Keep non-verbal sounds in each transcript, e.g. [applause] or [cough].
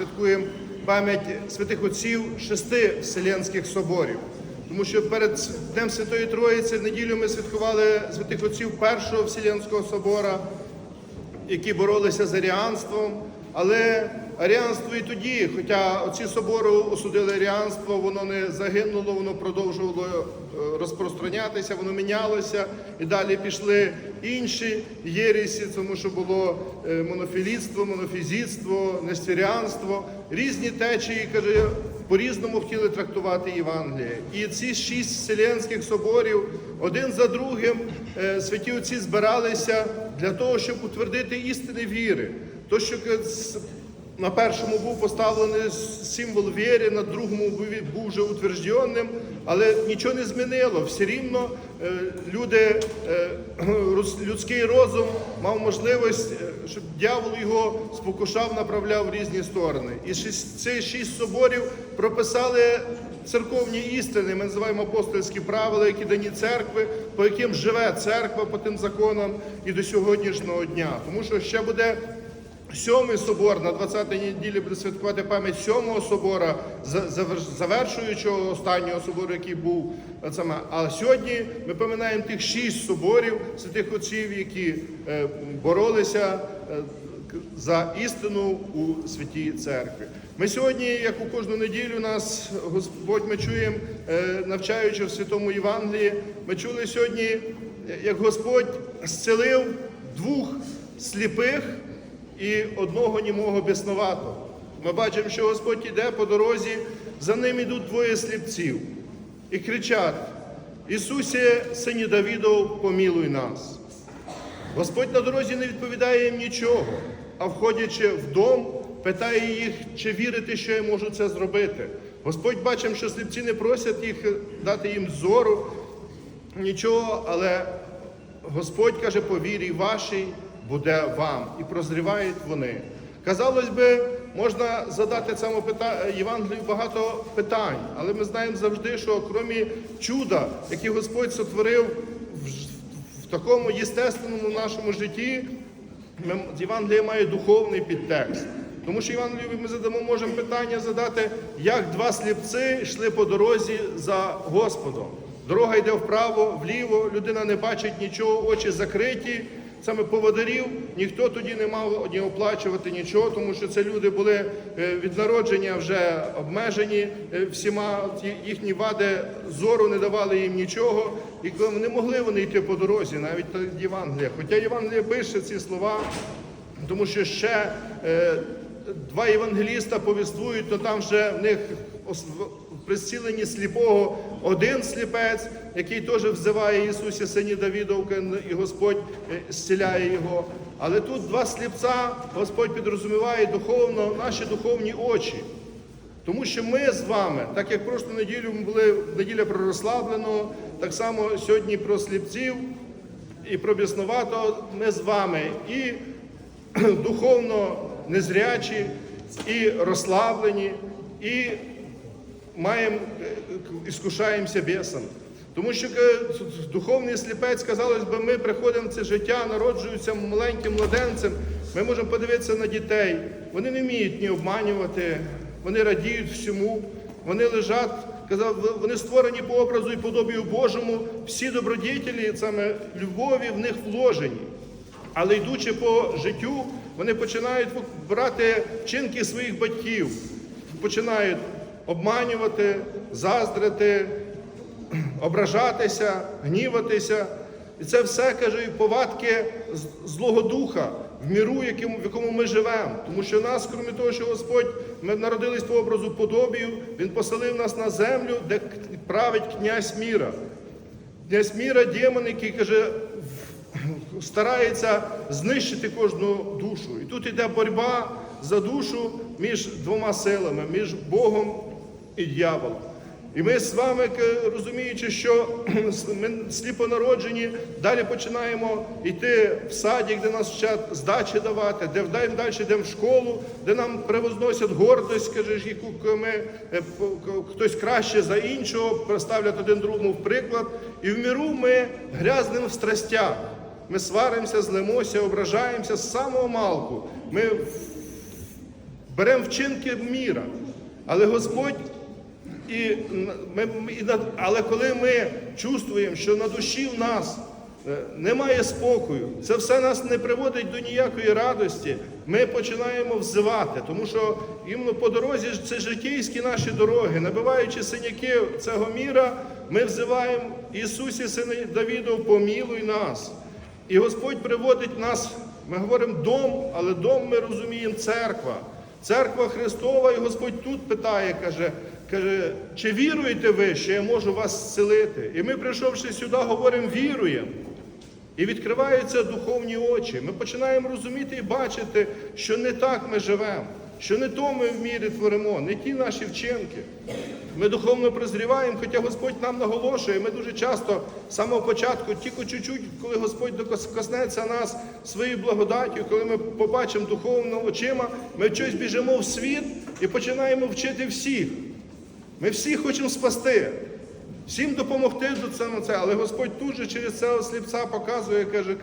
святкуємо пам'ять святих отців шести Вселенських соборів. Тому що перед Днем Святої Троїці в неділю ми святкували святих отців Першого Вселенського собора, які боролися з аріанством. Але аріанство і тоді, хоча оці собори осудили аріанство, воно не загинуло, воно продовжувало розпространятися, воно мінялося і далі пішли інші єресі, тому що було е, монофілітство, монофізітство, нестеріанство, різні течії, каже, по-різному хотіли трактувати Євангеліє. І ці шість вселенських соборів один за другим е, святі отці збиралися для того, щоб утвердити істини віри. То, що е, на першому був поставлений символ віри, на другому був вже утвердженим, але нічого не змінило. Все рівно е, люди, е, [clears throat] людський розум мав можливість, е, щоб дьявол його спокушав, направляв в різні сторони. І ці шість соборів прописали церковні істини. Ми називаємо апостольські правила, які дані церкви, по яким живе церква по тим законам і до сьогоднішнього дня. Тому що ще буде Сьомий собор на 20-й неділі буде святкувати пам'ять сьомого собора, завершуючого останнього собору, який був саме. А сьогодні ми пам'ятаємо тих шість соборів святих отців, які е, боролися е, за істину у святій церкві. Ми сьогодні, як у кожну неділю, нас Господь ми чуємо, е, навчаючи в святому Євангелії. Ми чули сьогодні, як Господь зцілив двох сліпих і одного німого біснуватого. Ми бачимо, що Господь іде по дорозі, за ним ідуть двоє сліпців і кричать: Ісусе, сині Давідов, помілуй нас. Господь на дорозі не відповідає їм нічого, а входячи в дом, питає їх, чи вірите, що я можу це зробити. Господь бачимо, що сліпці не просять їх дати їм зору, нічого, але Господь каже, по вірі вашій буде вам. І прозрівають вони. Казалось би, можна задати цьому. Євангелію багато питань, але ми знаємо завжди, що крім чуда, яке Господь сотворив в, такому єстественному нашому житті, ми... Євангеліє має духовний підтекст. Тому що Євангелію ми задамо, можемо питання задати, як два сліпці йшли по дорозі за Господом. Дорога йде вправо, вліво, людина не бачить нічого, очі закриті. Саме поводарів ніхто тоді не мав ні оплачувати нічого, тому що це люди були е, від народження вже обмежені е, всіма, їхні вади зору не давали їм нічого, і не могли вони йти по дорозі, навіть Євангелія. Хоча Євангелія пише ці слова, тому що ще е, два євангеліста повіствують, то там вже в них при зціленні сліпого один сліпець, який теж взиває Ісусі, сині Давідовки, і Господь е, зціляє його. Але тут два сліпця Господь підрозуміває духовно наші духовні очі. Тому що ми з вами, так як прошлу неділю ми були неділя про розслабленого, так само сьогодні про сліпців і про біснуватого, ми з вами і [clears throat] духовно незрячі, і розслаблені, і маємо, е, іскушаємося бісом. Тому що е, духовний сліпець, казалось би, ми приходимо в це життя, народжуються маленьким младенцем. Ми можемо подивитися на дітей. Вони не вміють ні обманювати, вони радіють всьому. Вони лежать, казав, вони створені по образу і подобію Божому. Всі добродітелі, саме любові в них вложені. Але йдучи по життю, вони починають брати вчинки своїх батьків, починають обманювати, заздрити, ображатися, гніватися. І це все, каже, повадки злого духа в міру, яким- в якому ми живемо. Тому що нас, крім того, що Господь, ми народились по образу подобію, Він поселив нас на землю, де править князь міра. Князь міра, демон, який каже, старається знищити кожну душу. І тут йде боротьба за душу між двома силами, між Богом і дьяволом. І ми з вами, розуміючи, що ми сліпонароджені, далі починаємо йти в садик, де нас вчать здачі давати, де вдаємо далі йдемо в школу, де нам превозносять гордость, скажеш, яку ми е, хтось краще за іншого, представлять один другому в приклад. І в міру ми грязнемо в страстях. Ми сваримося, злимося, ображаємося з самого малку. Ми беремо вчинки міра. Але Господь, і, ми, і, але коли ми чувствуємо, що на душі в нас е, немає спокою, це все нас не приводить до ніякої радості, ми починаємо взивати, тому що іменно по дорозі це життєйські наші дороги, набиваючи синяки цього міра, ми взиваємо Ісусі, Сине Давідов, помілуй нас. І Господь приводить нас, ми говоримо дом, але дом ми розуміємо церква. Церква Христова, і Господь тут питає, каже, каже, чи віруєте ви, що я можу вас зцілити? І ми, прийшовши сюди, говоримо, віруємо. І відкриваються духовні очі. Ми починаємо розуміти і бачити, що не так ми живемо, що не то ми в мірі творимо, не ті наші вчинки. Ми духовно прозріваємо, хоча Господь нам наголошує, ми дуже часто з самого початку, тільки чуть-чуть, коли Господь докос- коснеться нас своєю благодаттю, коли ми побачимо духовно очима, ми щось біжимо в світ і починаємо вчити всіх. Ми всі хочемо спасти, всім допомогти до цього. Але Господь тут же через цього сліпця показує, каже,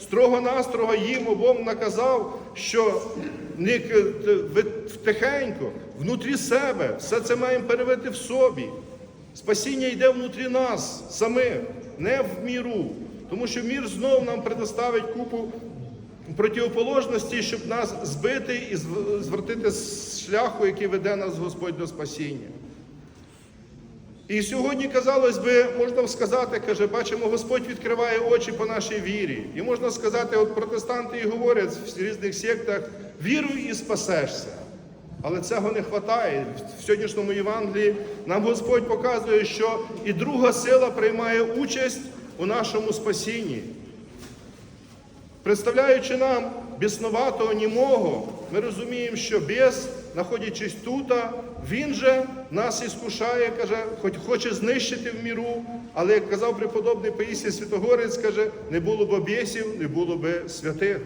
строго-настрого їм обом наказав, що ви тихенько, внутрі себе, все це маємо перевити в собі. Спасіння йде внутрі нас самих, не в міру. Тому що мір знов нам предоставить купу противоположності, щоб нас збити і зв- звертити з шляху, який веде нас Господь до спасіння. І сьогодні, казалось би, можна сказати, каже, бачимо, Господь відкриває очі по нашій вірі. І можна сказати, от протестанти і говорять в різних сектах, віруй і спасешся. Але цього не вистачає. В сьогоднішньому Євангелії нам Господь показує, що і друга сила приймає участь у нашому спасінні. Представляючи нам біснуватого німого, ми розуміємо, що біс, знаходячись тут, він же нас іскушає, каже, хоч хоче знищити в міру, але як казав преподобний Паїсій Святогорець, каже, не було б бісів, не було б святих.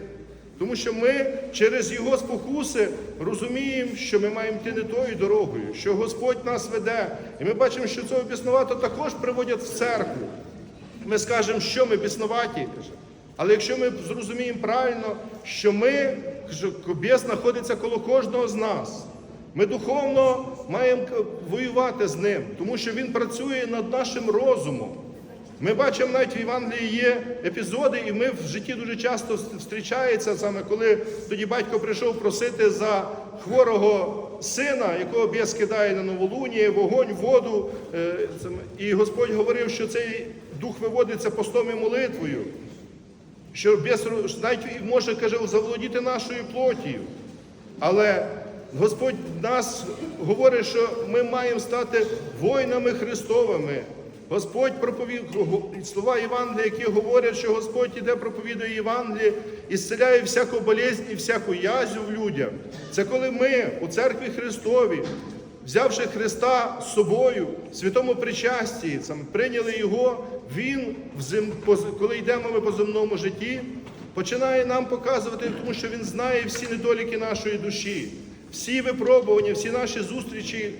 Тому що ми через його спокуси розуміємо, що ми маємо йти не тою дорогою, що Господь нас веде. І ми бачимо, що цього біснувато також приводять в церкву. Ми скажемо, що ми біснуваті, каже. Але якщо ми зрозуміємо правильно, що ми, що біс знаходиться коло кожного з нас, ми духовно маємо воювати з ним, тому що він працює над нашим розумом. Ми бачимо навіть в Євангелії є епізоди, і ми в житті дуже часто зустрічається саме, коли тоді батько прийшов просити за хворого сина, якого біс кидає на новолунія, вогонь, воду. е, І Господь говорив, що цей дух виводиться постом і молитвою. Що ру- навіть може каже заволодіти нашою плотію. Але Господь нас говорить, що ми маємо стати воїнами Христовими. Господь проповів слова Євангелія, які говорять, що Господь іде проповідує Євангеліє і зціляє всяку болезнь і всяку язю в людях. Це коли ми у церкві Христовій, взявши Христа з собою в святому причасті, сам, прийняли Його, Він, коли йдемо ми по земному житті, починає нам показувати, тому що Він знає всі недоліки нашої душі, всі випробування, всі наші зустрічі,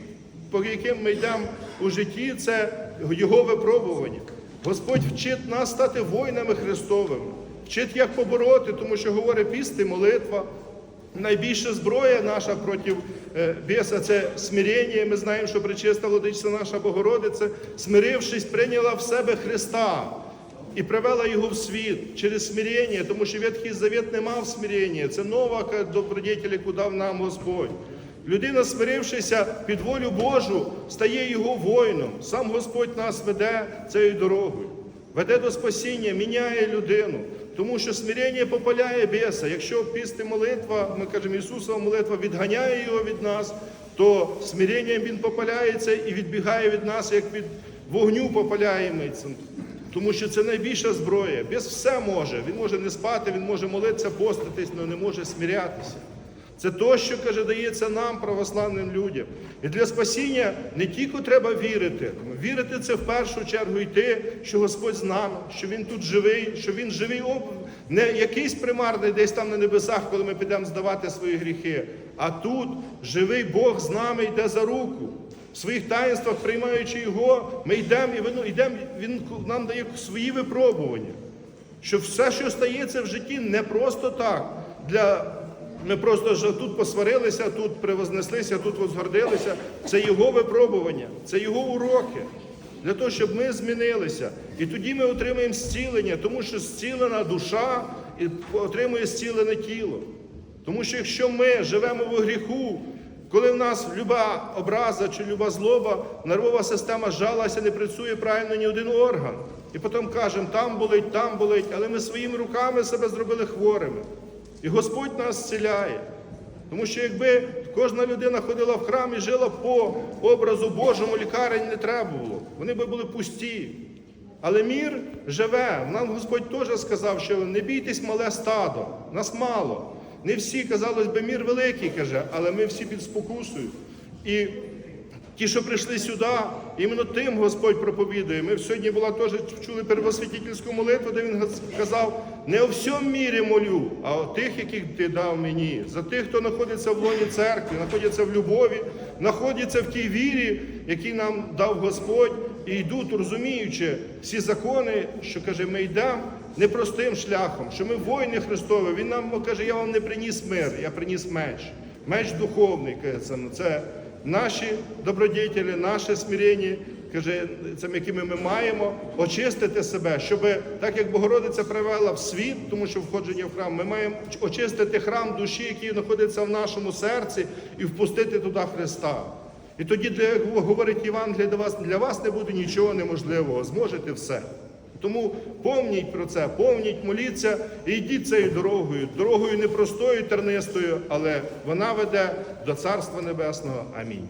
по яким ми йдемо у житті, це Його випробування. Господь вчить нас стати воїнами Христовими, вчить, як побороти, тому що говорить піст і молитва. Найбільша зброя наша проти біса це смирення. Ми знаємо, що причиста владичця наша Богородиця, смирившись, прийняла в себе Христа і привела його в світ через смирення, тому що Ветхий Завет не мав смирення. Це нова добродетель, яку дав нам Господь. Людина, смирившися під волю Божу, стає його воїном. Сам Господь нас веде цією дорогою, веде до спасіння, міняє людину. Тому що смирення попаляє біса. Якщо пісти молитва, ми кажемо, Ісусова молитва відганяє його від нас, то смиренням Він попаляється і відбігає від нас, як від вогню попаляємося. Тому що це найбільша зброя. Бес все може. Він може не спати, він може молитися, поститись, але не може смирятися. Це то, що каже, дається нам, православним людям. І для спасіння не тільки треба вірити. Вірити це в першу чергу йти, що Господь з нами, що Він тут живий, що Він живий не якийсь примарний десь там на небесах, коли ми підемо здавати свої гріхи. А тут живий Бог з нами йде за руку. В своїх таїнствах, приймаючи його, ми йдемо і він, йдемо, він нам дає свої випробування. Що все, що стається в житті, не просто так для Ми просто вже тут посварилися, тут превознеслися, тут возгордилися. Це його випробування, це його уроки. Для того, щоб ми змінилися. І тоді ми отримаємо зцілення, тому що зцілена душа отримує зцілене тіло. Тому що якщо ми живемо в гріху, коли в нас люба образа чи люба злоба, нервова система жалася, не працює правильно ні один орган. І потім кажемо, там болить, там болить, але ми своїми руками себе зробили хворими. І Господь нас зціляє. Тому що якби кожна людина ходила в храм і жила по образу Божому, лікарень не треба було. Вони би були пусті. Але мір живе. Нам Господь теж сказав, що не бійтесь мале стадо, нас мало. Не всі, казалось би, мір великий, каже, але ми всі під спокусою. І ті, що прийшли сюди, іменно тим Господь проповідує. Ми сьогодні була теж чули первосвятительську молитву, де він казав: не о всьому мірі молю, а о тих, яких ти дав мені, за тих, хто знаходиться в лоні церкви, знаходяться в любові, знаходяться в тій вірі, який нам дав Господь, і йдуть, розуміючи всі закони, що каже, ми йдемо непростим шляхом, що ми воїни Христові. Він нам каже, я вам не приніс мир, я приніс меч, меч духовний. каже, ну, це наші добродетелі, наше смирення, каже, цим, якими ми маємо очистити себе, щоб так як Богородиця привела в світ, тому що входження в храм, ми маємо очистити храм душі, який знаходиться в нашому серці, і впустити туди Христа. І тоді, для, як говорить Євангеліє до вас, для вас не буде нічого неможливого, зможете все. Тому помніть про це, помніть, моліться і йдіть цією дорогою, дорогою непростою, тернистою, але вона веде до Царства Небесного. Амінь.